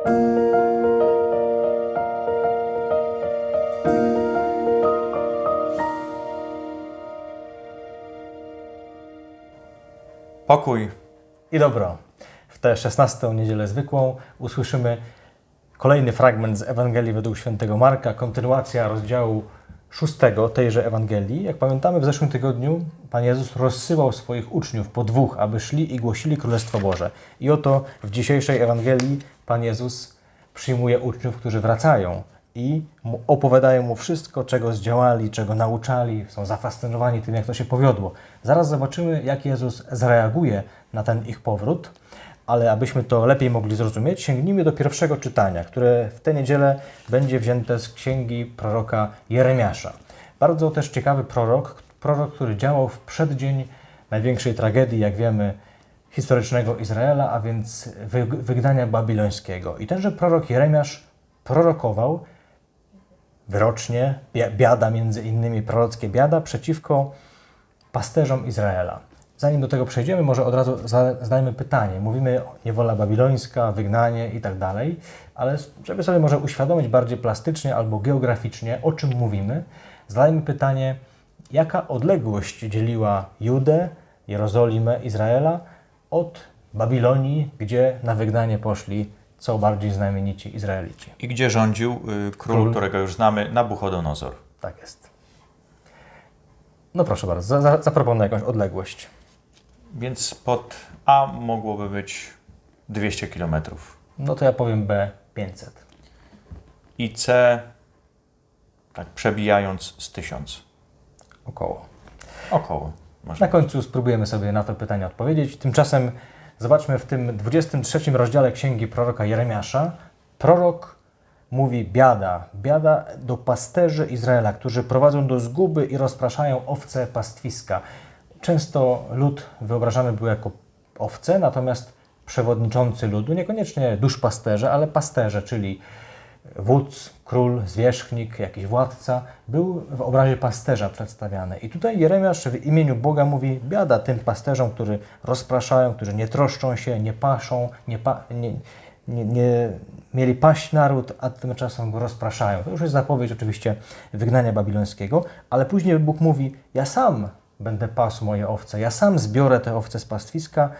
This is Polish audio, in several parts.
Pokój I dobro. W tę 16 niedzielę zwykłą usłyszymy kolejny fragment z Ewangelii według świętego Marka, kontynuacja rozdziału 6 tejże Ewangelii. Jak pamiętamy, w zeszłym tygodniu Pan Jezus rozsyłał swoich uczniów po dwóch, aby szli i głosili Królestwo Boże. I oto w dzisiejszej Ewangelii Pan Jezus przyjmuje uczniów, którzy wracają i opowiadają mu wszystko, czego zdziałali, czego nauczali, są zafascynowani tym, jak to się powiodło. Zaraz zobaczymy, jak Jezus zareaguje na ten ich powrót, ale abyśmy to lepiej mogli zrozumieć, sięgnijmy do pierwszego czytania, które w tę niedzielę będzie wzięte z księgi proroka Jeremiasza. Bardzo też ciekawy prorok, prorok, który działał w przeddzień największej tragedii, jak wiemy, historycznego Izraela, a więc wy- wygnania babilońskiego. I tenże prorok Jeremiasz prorokował wyrocznie, bia- biada między innymi, prorockie biada przeciwko pasterzom Izraela. Zanim do tego przejdziemy, może od razu za- zadajmy pytanie. Mówimy niewola babilońska, wygnanie i tak dalej, ale żeby sobie może uświadomić bardziej plastycznie albo geograficznie, o czym mówimy, zadajmy pytanie, jaka odległość dzieliła Judę, Jerozolimę, Izraela od Babilonii, gdzie na wygnanie poszli co bardziej znamienici Izraelici. i gdzie rządził y, król, Król. którego już znamy, Nabuchodonozor. Tak jest. No proszę bardzo, za, za, zaproponuję jakąś odległość. Więc pod A mogłoby być 200 km. No to ja powiem B 500. I C, tak przebijając z 1000. Około. Około. Można. Na końcu spróbujemy sobie na to pytanie odpowiedzieć. Tymczasem zobaczmy w tym 23 rozdziale księgi proroka Jeremiasza. Prorok mówi biada, biada do pasterzy Izraela, którzy prowadzą do zguby i rozpraszają owce pastwiska. Często lud wyobrażany był jako owce, natomiast przewodniczący ludu, niekoniecznie duszpasterze, ale pasterze, czyli wódz, król, zwierzchnik, jakiś władca, był w obrazie pasterza przedstawiany. I tutaj Jeremiasz w imieniu Boga mówi, biada tym pasterzom, którzy rozpraszają, którzy nie troszczą się, nie paszą, nie, pa, nie, nie, nie mieli paść naród, a tymczasem go rozpraszają. To już jest zapowiedź oczywiście wygnania babilońskiego, ale później Bóg mówi, ja sam będę pasł moje owce, ja sam zbiorę te owce z pastwiska,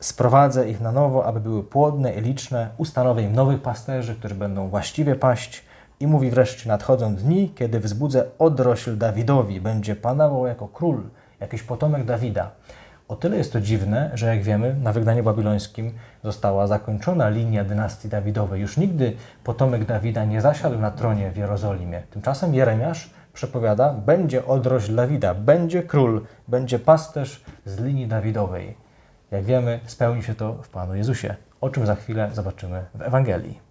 sprowadzę ich na nowo, aby były płodne i liczne, ustanowię im nowych pasterzy, którzy będą właściwie paść i mówi wreszcie, nadchodzą dni, kiedy wzbudzę odrośl Dawidowi, będzie panował jako król, jakiś potomek Dawida. O tyle jest to dziwne, że jak wiemy, na wygnaniu babilońskim została zakończona linia dynastii Dawidowej. Już nigdy potomek Dawida nie zasiadł na tronie w Jerozolimie. Tymczasem Jeremiasz przepowiada, będzie odrośl Dawida, będzie król, będzie pasterz z linii Dawidowej. Jak wiemy, spełni się to w Panu Jezusie, o czym za chwilę zobaczymy w Ewangelii.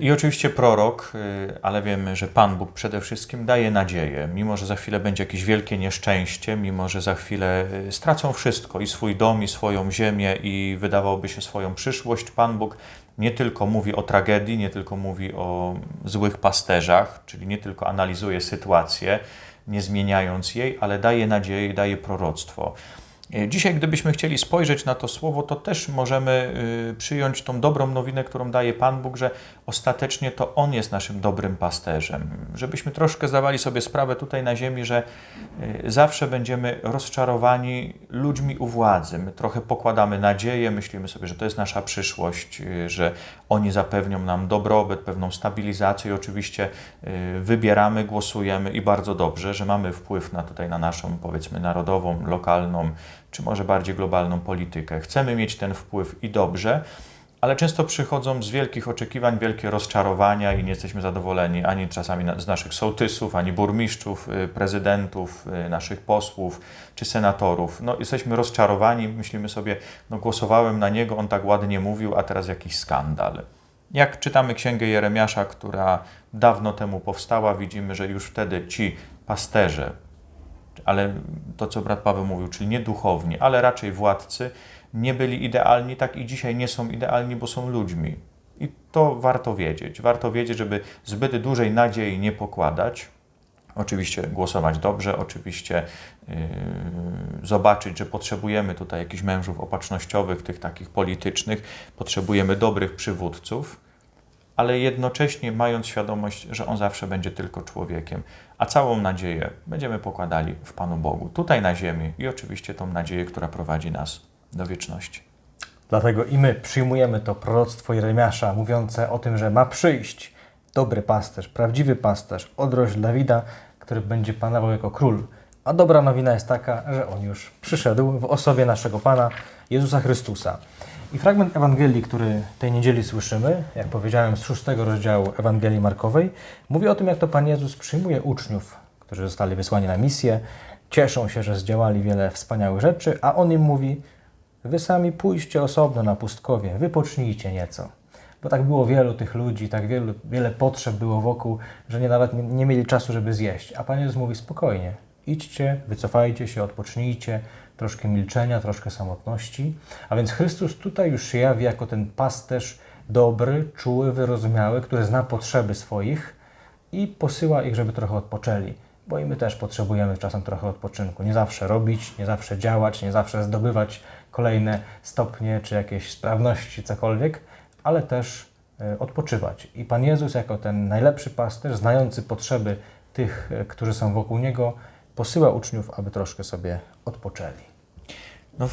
I oczywiście prorok, y, ale wiemy, że Pan Bóg przede wszystkim daje nadzieję. Mimo, że za chwilę będzie jakieś wielkie nieszczęście, mimo, że za chwilę y, stracą wszystko i swój dom, i swoją ziemię, i wydawałoby się swoją przyszłość, Pan Bóg nie tylko mówi o tragedii, nie tylko mówi o złych pasterzach, czyli nie tylko analizuje sytuację, nie zmieniając jej, ale daje nadzieję daje proroctwo. E, Dzisiaj, gdybyśmy chcieli spojrzeć na to słowo, to też możemy y, przyjąć tą dobrą nowinę, którą daje Pan Bóg, że ostatecznie to On jest naszym dobrym pasterzem. Żebyśmy troszkę zdawali sobie sprawę tutaj na ziemi, że y, zawsze będziemy rozczarowani ludźmi u władzy. My trochę pokładamy nadzieję, myślimy sobie, że to jest nasza przyszłość, y, że oni zapewnią nam dobrobyt, pewną stabilizację i oczywiście wybieramy, głosujemy i bardzo dobrze, że mamy wpływ na tutaj na naszą powiedzmy narodową, lokalną, czy może bardziej globalną politykę. Chcemy mieć ten wpływ i dobrze, ale często przychodzą z wielkich oczekiwań wielkie rozczarowania i nie jesteśmy zadowoleni ani czasami z naszych sołtysów, ani burmistrzów, y, prezydentów, y, naszych posłów czy senatorów. No, jesteśmy rozczarowani, myślimy sobie, no głosowałem na niego, on tak ładnie mówił, a teraz jakiś skandal. Jak czytamy Księgę Jeremiasza, która dawno temu powstała, widzimy, że już wtedy ci pasterze, ale to, co brat Paweł mówił, czyli nie duchowni, ale raczej władcy, nie byli idealni, tak i dzisiaj nie są idealni, bo są ludźmi. I to warto wiedzieć. Warto wiedzieć, żeby zbyt dużej nadziei nie pokładać, Oczywiście głosować dobrze, oczywiście yy, zobaczyć, że potrzebujemy tutaj jakichś mężów opatrznościowych, tych takich politycznych, potrzebujemy dobrych przywódców, ale jednocześnie mając świadomość, że on zawsze będzie tylko człowiekiem, a całą nadzieję będziemy pokładali w Panu Bogu, tutaj na ziemi i oczywiście tą nadzieję, która prowadzi nas do wieczności. Dlatego i my przyjmujemy to proroctwo Jeremiasza mówiące o tym, że ma przyjść dobry pasterz, prawdziwy pasterz, odrość Dawida, który będzie panował jako król. A dobra nowina jest taka, że on już przyszedł w osobie naszego Pana Jezusa Chrystusa. I fragment Ewangelii, który tej niedzieli słyszymy, jak powiedziałem z szóstego rozdziału Ewangelii Markowej, mówi o tym, jak to Pan Jezus przyjmuje uczniów, którzy zostali wysłani na misję, cieszą się, że zdziałali wiele wspaniałych rzeczy, a On im mówi, Wy sami pójście osobno na pustkowie, wypocznijcie nieco. Bo tak było wielu tych ludzi, tak wielu, wiele potrzeb było wokół, że nie, nawet nie, nie mieli czasu, żeby zjeść. A Pan Jezus mówi spokojnie, idźcie, wycofajcie się, odpocznijcie, troszkę milczenia, troszkę samotności. A więc Chrystus tutaj już się jawi jako ten pasterz dobry, czuły, wyrozumiały, który zna potrzeby swoich i posyła ich, żeby trochę odpoczęli. Bo i my też potrzebujemy czasem trochę odpoczynku. Nie zawsze robić, nie zawsze działać, nie zawsze zdobywać kolejne stopnie czy jakieś sprawności, cokolwiek, ale też e, odpoczywać. I Pan Jezus, jako ten najlepszy pasterz, znający potrzeby tych, e, którzy są wokół Niego, posyła uczniów, aby troszkę sobie odpoczęli. No,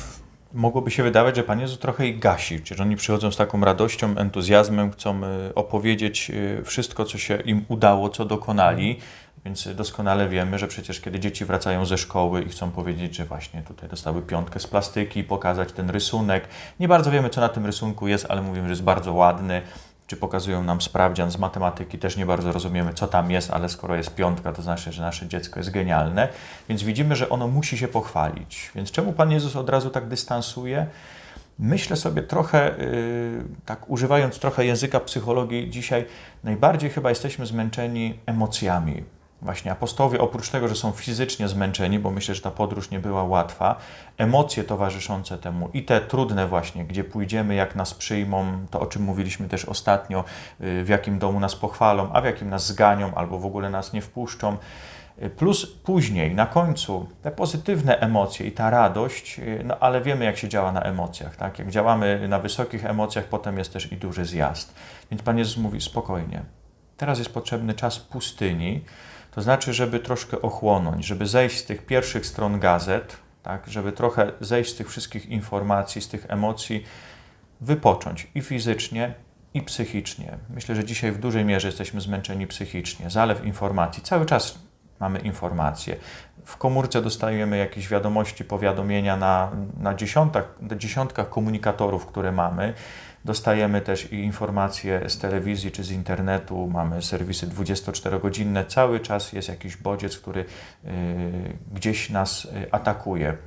mogłoby się wydawać, że Pan Jezus trochę ich gasi, czyli oni przychodzą z taką radością, entuzjazmem, chcą y, opowiedzieć y, wszystko, co się im udało, co dokonali. Więc doskonale wiemy, że przecież kiedy dzieci wracają ze szkoły i chcą powiedzieć, że właśnie tutaj dostały piątkę z plastyki, pokazać ten rysunek. Nie bardzo wiemy, co na tym rysunku jest, ale mówimy, że jest bardzo ładny. Czy pokazują nam sprawdzian z matematyki, też nie bardzo rozumiemy, co tam jest, ale skoro jest piątka, to znaczy, że nasze dziecko jest genialne. Więc widzimy, że ono musi się pochwalić. Więc czemu Pan Jezus od razu tak dystansuje? Myślę sobie trochę, yy, tak używając trochę języka psychologii, dzisiaj najbardziej chyba jesteśmy zmęczeni emocjami. Właśnie apostołowie, oprócz tego, że są fizycznie zmęczeni, bo myślę, że ta podróż nie była łatwa, emocje towarzyszące temu i te trudne właśnie, gdzie pójdziemy, jak nas przyjmą, to o czym mówiliśmy też ostatnio, yy, w jakim domu nas pochwalą, a w jakim nas zganią albo w ogóle nas nie wpuszczą. Yy, Plus później, na końcu, te pozytywne emocje i ta radość, yy, no ale wiemy, jak się działa na emocjach. Tak? Jak działamy na wysokich emocjach, potem jest też i duży zjazd. Więc Pan Jezus mówi spokojnie. Teraz jest potrzebny czas pustyni, to znaczy, żeby troszkę ochłonąć, żeby zejść z tych pierwszych stron gazet, tak? żeby trochę zejść z tych wszystkich informacji, z tych emocji, wypocząć i fizycznie, i psychicznie. Myślę, że dzisiaj w dużej mierze jesteśmy zmęczeni psychicznie. Zalew informacji. Cały czas mamy informacje. W komórce dostajemy jakieś wiadomości, powiadomienia na, na dziesiątkach, dziesiątkach komunikatorów, które mamy. Dostajemy też informacje z telewizji czy z internetu, mamy serwisy 24-godzinne. Cały czas jest jakiś bodziec, który y, gdzieś nas y, atakuje.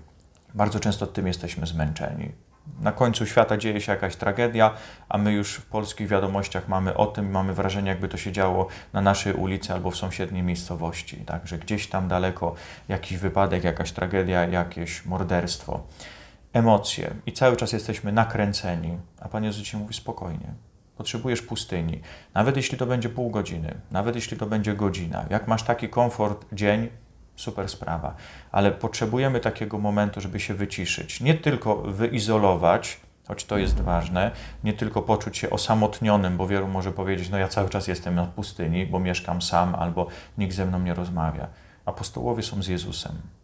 Bardzo często tym jesteśmy zmęczeni. Na końcu świata dzieje się jakaś tragedia, a my już w polskich wiadomościach mamy o tym, mamy wrażenie, jakby to się działo na naszej ulicy albo w sąsiedniej miejscowości. Także gdzieś tam daleko jakiś wypadek, jakaś tragedia, jakieś morderstwo. Emocje i cały czas jesteśmy nakręceni, a Pan Jezus ci mówi spokojnie. Potrzebujesz pustyni, nawet jeśli to będzie pół godziny, nawet jeśli to będzie godzina. Jak masz taki komfort dzień, super sprawa, ale potrzebujemy takiego momentu, żeby się wyciszyć. Nie tylko wyizolować, choć to jest ważne, nie tylko poczuć się osamotnionym, bo wielu może powiedzieć, no ja cały czas jestem na pustyni, bo mieszkam sam albo nikt ze mną nie rozmawia. Apostołowie są z Jezusem.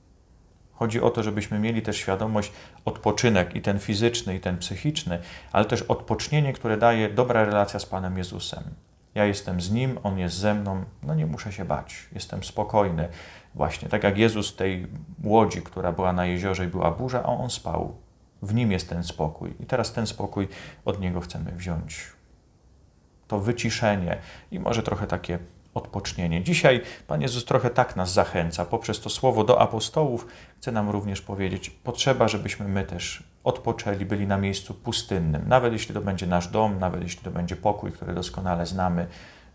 Chodzi o to, żebyśmy mieli też świadomość, odpoczynek i ten fizyczny, i ten psychiczny, ale też odpocznienie, które daje dobra relacja z Panem Jezusem. Ja jestem z Nim, On jest ze mną, no nie muszę się bać, jestem spokojny. Właśnie tak jak Jezus w tej łodzi, która była na jeziorze i była burza, a On spał. W Nim jest ten spokój i teraz ten spokój od Niego chcemy wziąć. To wyciszenie i może trochę takie odpocznienie. Dzisiaj Pan Jezus trochę tak nas zachęca. Poprzez to słowo do apostołów chce nam również powiedzieć, potrzeba, żebyśmy my też odpoczęli, byli na miejscu pustynnym. Nawet jeśli to będzie nasz dom, nawet jeśli to będzie pokój, który doskonale znamy,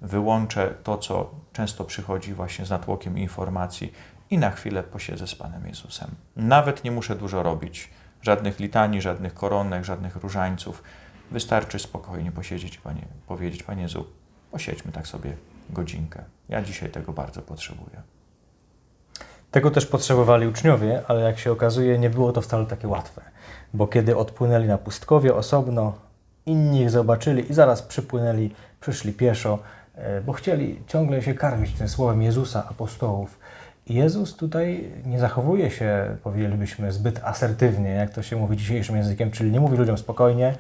wyłączę to, co często przychodzi właśnie z natłokiem informacji i na chwilę posiedzę z Panem Jezusem. Nawet nie muszę dużo robić. Żadnych litanii, żadnych koronek, żadnych różańców. Wystarczy spokojnie posiedzieć panie, powiedzieć, Panie Jezu, posiedźmy tak sobie godzinkę. Ja dzisiaj tego bardzo potrzebuję. Tego też potrzebowali uczniowie, ale jak się okazuje, nie było to wcale takie łatwe. Bo kiedy odpłynęli na pustkowie osobno, inni ich zobaczyli i zaraz przypłynęli, przyszli pieszo, e, bo chcieli ciągle się karmić tym słowem Jezusa, apostołów. Jezus tutaj nie zachowuje się, powiedzielibyśmy, zbyt asertywnie, jak to się mówi dzisiejszym językiem, czyli nie mówi ludziom spokojnie,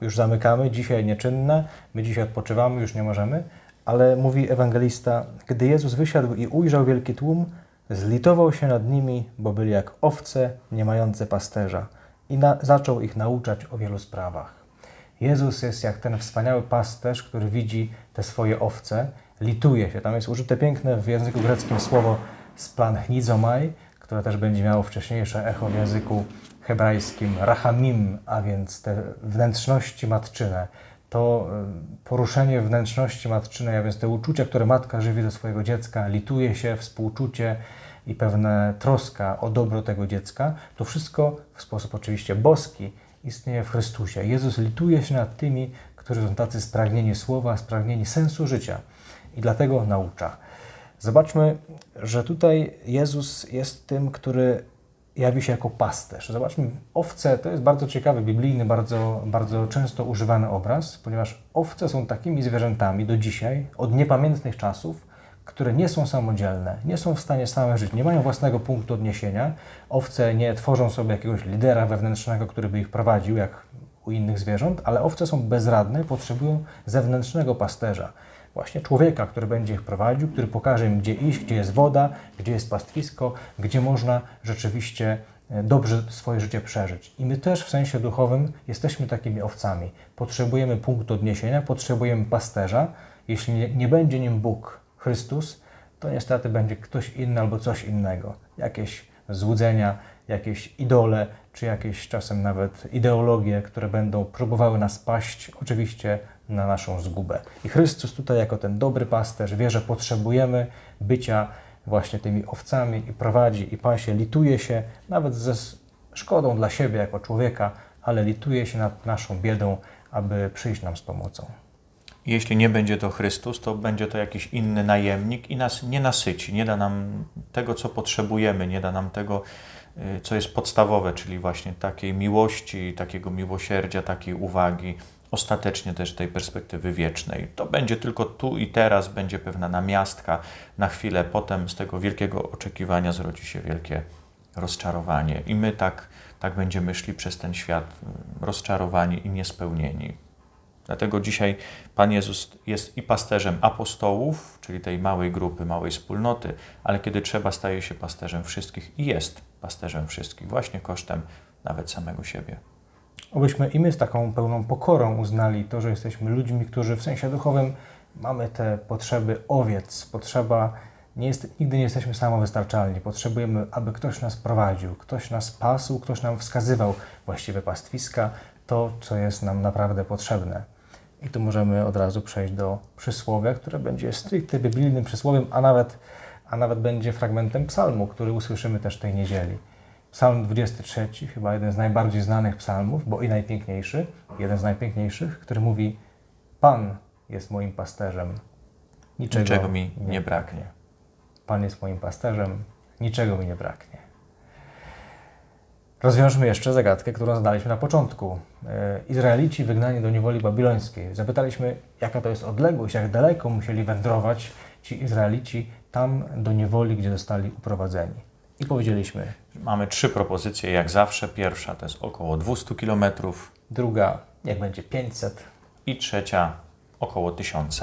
już zamykamy, dzisiaj nieczynne, my dzisiaj odpoczywamy, już nie możemy, ale mówi ewangelista, gdy Jezus wysiadł i ujrzał wielki tłum, zlitował się nad nimi, bo byli jak owce nie mające pasterza i zaczął ich nauczać o wielu sprawach. Jezus jest jak ten wspaniały pasterz, który widzi te swoje owce, lituje się. Tam jest użyte piękne w języku greckim słowo splanchnidzomai, które też będzie miało wcześniejsze echo w języku hebrajskim rachamim, a więc te wnętrzności matczyne. To y, poruszenie wnętrzności matczynej, a więc te uczucia, które matka żywi do swojego dziecka, lituje się, współczucie i pewna troska o dobro tego dziecka, to wszystko w sposób oczywiście boski istnieje w Chrystusie. Jezus lituje się nad tymi, którzy są tacy spragnieni słowa, spragnieni sensu życia i dlatego naucza. Zobaczmy, że tutaj Jezus jest tym, który jawi się jako pasterz. Zobaczmy, owce to jest bardzo ciekawy, biblijny, bardzo, bardzo często używany obraz, ponieważ owce są takimi zwierzętami do dzisiaj, od niepamiętnych czasów, które nie są samodzielne, nie są w stanie same żyć, nie mają własnego punktu odniesienia. Owce nie tworzą sobie jakiegoś lidera wewnętrznego, który by ich prowadził, jak u innych zwierząt, ale owce są bezradne, potrzebują zewnętrznego pasterza. Właśnie człowieka, który będzie ich prowadził, który pokaże im, gdzie iść, gdzie jest woda, gdzie jest pastwisko, gdzie można rzeczywiście e, dobrze swoje życie przeżyć. I my też w sensie duchowym jesteśmy takimi owcami. Potrzebujemy punktu odniesienia, potrzebujemy pasterza. Jeśli nie, nie będzie nim Bóg, Chrystus, to niestety będzie ktoś inny albo coś innego. Jakieś złudzenia, jakieś idole, czy jakieś czasem nawet ideologie, które będą próbowały nas paść, oczywiście na naszą zgubę. I Chrystus tutaj jako ten dobry pasterz wie, że potrzebujemy bycia właśnie tymi owcami i prowadzi i pasie, lituje się nawet ze szkodą dla siebie jako człowieka, ale lituje się nad naszą biedą, aby przyjść nam z pomocą. Jeśli nie będzie to Chrystus, to będzie to jakiś inny najemnik i nas nie nasyci, nie da nam tego, co potrzebujemy, nie da nam tego, y, co jest podstawowe, czyli właśnie takiej miłości, takiego miłosierdzia, takiej uwagi, ostatecznie też tej perspektywy wiecznej. To będzie tylko tu i teraz, będzie pewna namiastka na chwilę, potem z tego wielkiego oczekiwania zrodzi się wielkie rozczarowanie. I my tak, tak będziemy szli przez ten świat y, rozczarowani i niespełnieni. Dlatego dzisiaj Pan Jezus jest i pasterzem apostołów, czyli tej małej grupy, małej wspólnoty, ale kiedy trzeba, staje się pasterzem wszystkich i jest pasterzem wszystkich, właśnie kosztem nawet samego siebie. Obyśmy i my z taką pełną pokorą uznali to, że jesteśmy ludźmi, którzy w sensie duchowym mamy te potrzeby owiec. Potrzeba, nie jest, nigdy nie jesteśmy samowystarczalni. Potrzebujemy, aby ktoś nas prowadził, ktoś nas pasł, ktoś nam wskazywał właściwe pastwiska, to, co jest nam naprawdę potrzebne. I tu możemy od razu przejść do przysłowia, które będzie stricte biblijnym przysłowiem, a nawet, a nawet będzie fragmentem psalmu, który usłyszymy też tej niedzieli. Psalm 23, chyba jeden z najbardziej znanych psalmów, bo i najpiękniejszy, jeden z najpiękniejszych, który mówi: Pan jest moim pasterzem, niczego, Niczego mi nie braknie. Pan jest moim pasterzem, niczego mi nie braknie. Rozwiążmy jeszcze zagadkę, którą zadaliśmy na początku. E, Izraelici wygnani do niewoli babilońskiej. Zapytaliśmy, jaka to jest odległość, jak daleko musieli wędrować ci Izraelici tam do niewoli, gdzie zostali uprowadzeni. I powiedzieliśmy, Mamy trzy propozycje, jak zawsze. Pierwsza to jest około 200 km druga, niech będzie 500. i trzecia około 1000.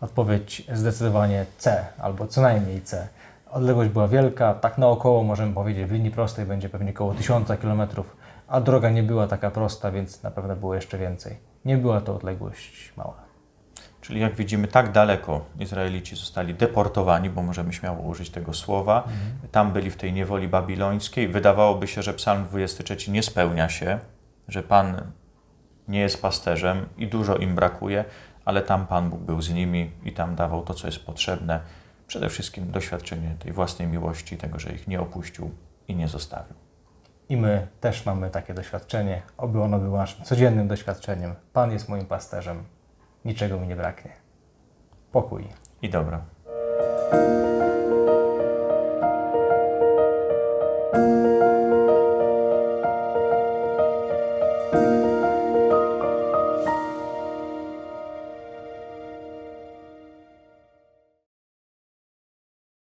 Odpowiedź zdecydowanie C, albo co najmniej C. Odległość była wielka, tak naokoło możemy powiedzieć, w linii prostej będzie pewnie około 1000 km, a droga nie była taka prosta, więc na pewno było jeszcze więcej. Nie była to odległość mała. Czyli jak widzimy, tak daleko Izraelici zostali deportowani, bo możemy śmiało użyć tego słowa. Tam byli w tej niewoli babilońskiej. Wydawałoby się, że Psalm 23 nie spełnia się, że Pan nie jest pasterzem i dużo im brakuje, ale tam Pan Bóg był z nimi i tam dawał to, co jest potrzebne. Przede wszystkim doświadczenie tej własnej miłości, tego, że ich nie opuścił i nie zostawił. I my też mamy takie doświadczenie, oby ono było naszym codziennym doświadczeniem. Pan jest moim pasterzem, niczego mi nie braknie. Pokój. I dobro.